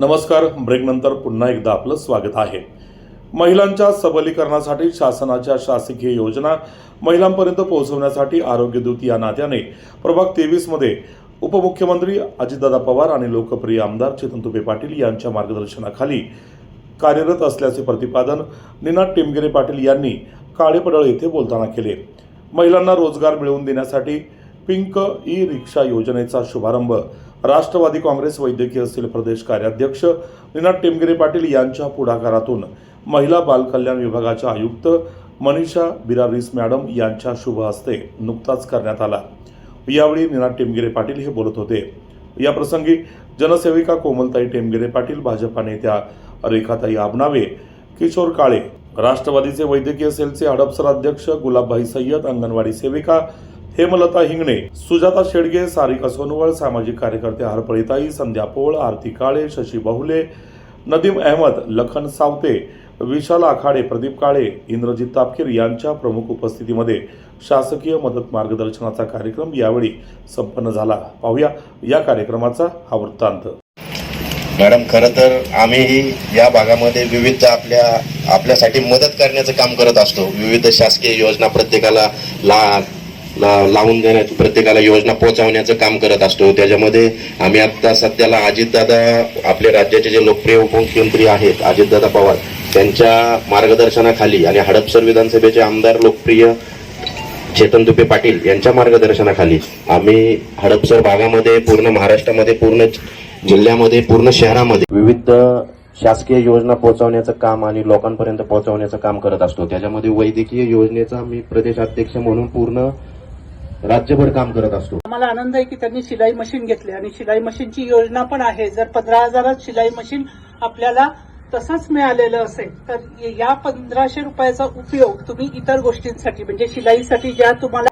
नमस्कार. ब्रेकनंतर पुन्हा एकदा आपलं स्वागत आहे. महिलांच्या सबलीकरणासाठी शासनाच्या शासकीय योजना महिलांपर्यंत पोहोचवण्यासाठी आरोग्य दूत या नात्याने प्रभाग तेवीसमध्ये उपमुख्यमंत्री अजितदादा पवार आणि लोकप्रिय आमदार चेतन तुपे पाटील यांच्या मार्गदर्शनाखाली कार्यरत असल्याचे प्रतिपादन निनाद टिमगिरे पाटील यांनी काळेपडळ येथे बोलताना केले. महिलांना रोजगार मिळवून देण्यासाठी पिंक ई रिक्षा योजनेचा शुभारंभ राष्ट्रवादी काँग्रेस वैद्यकीय सेल प्रदेश कार्याध्यक्ष निनाद टेमगिरे पाटील यांच्या पुढाकारातून महिला बालकल्याण विभागाच्या आयुक्त मनीषा बिरारीस मॅडम यांच्या शुभ हस्ते नुकताच करण्यात आला. यावेळी निनाद टेमगिरे पाटील हे बोलत होते. या प्रसंगी जनसेविका कोमलताई टेमगिरे पाटील भाजपा नेत्या रेखाताई आबनावे किशोर काळे राष्ट्रवादीचे वैद्यकीय सेलचे हडपसर अध्यक्ष गुलाबभाई सय्यद अंगणवाडी सेविका हेमलता हिंगणे सुजाता शेडगे सारिका सोनवळ सामाजिक कार्यकर्ते हरपळीताई संध्या पोळ आरती काळे शशी बहुले नदीम अहमद लखन सावते विशाल आखाडे प्रदीप काळे इंद्रजित तापकीर यांच्या प्रमुख उपस्थितीमध्ये शासकीय मदत मार्गदर्शनाचा कार्यक्रम यावेळी संपन्न झाला. पाहूया या कार्यक्रमाचा हा वृत्तांत. मॅडम खरं तर आम्हीही या भागामध्ये विविध आपल्या आपल्यासाठी मदत करण्याचं काम करत असतो. विविध शासकीय योजना प्रत्येकाला ला ला लावून देण्याची प्रत्येकाला योजना पोहोचवण्याचं काम करत असतो. त्याच्यामध्ये आम्ही आता सध्याला अजितदादा आपले राज्याचे जे लोकप्रिय उपमुख्यमंत्री आहेत अजितदादा पवार त्यांच्या मार्गदर्शनाखाली आणि हडपसर विधानसभेचे आमदार लोकप्रिय चेतन तुपे पाटील यांच्या मार्गदर्शनाखाली आम्ही हडपसर भागामध्ये पूर्ण महाराष्ट्रामध्ये पूर्ण जिल्ह्यामध्ये पूर्ण शहरामध्ये विविध शासकीय योजना पोहोचवण्याचं काम आणि लोकांपर्यंत पोहोचवण्याचं काम करत असतो. त्याच्यामध्ये वैद्यकीय योजनेचा मी प्रदेशाध्यक्ष म्हणून पूर्ण राज्यभर काम करत असतो. आम्हाला आनंद आहे की त्यांनी शिलाई मशीन घेतली आणि शिलाई मशीनची योजना पण आहे. जर पंधरा हजारात शिलाई मशीन आपल्याला तसंच मिळालेलं असेल तर या पंधराशे रुपयाचा उपयोग तुम्ही इतर गोष्टींसाठी म्हणजे शिलाईसाठी ज्या तुम्हाला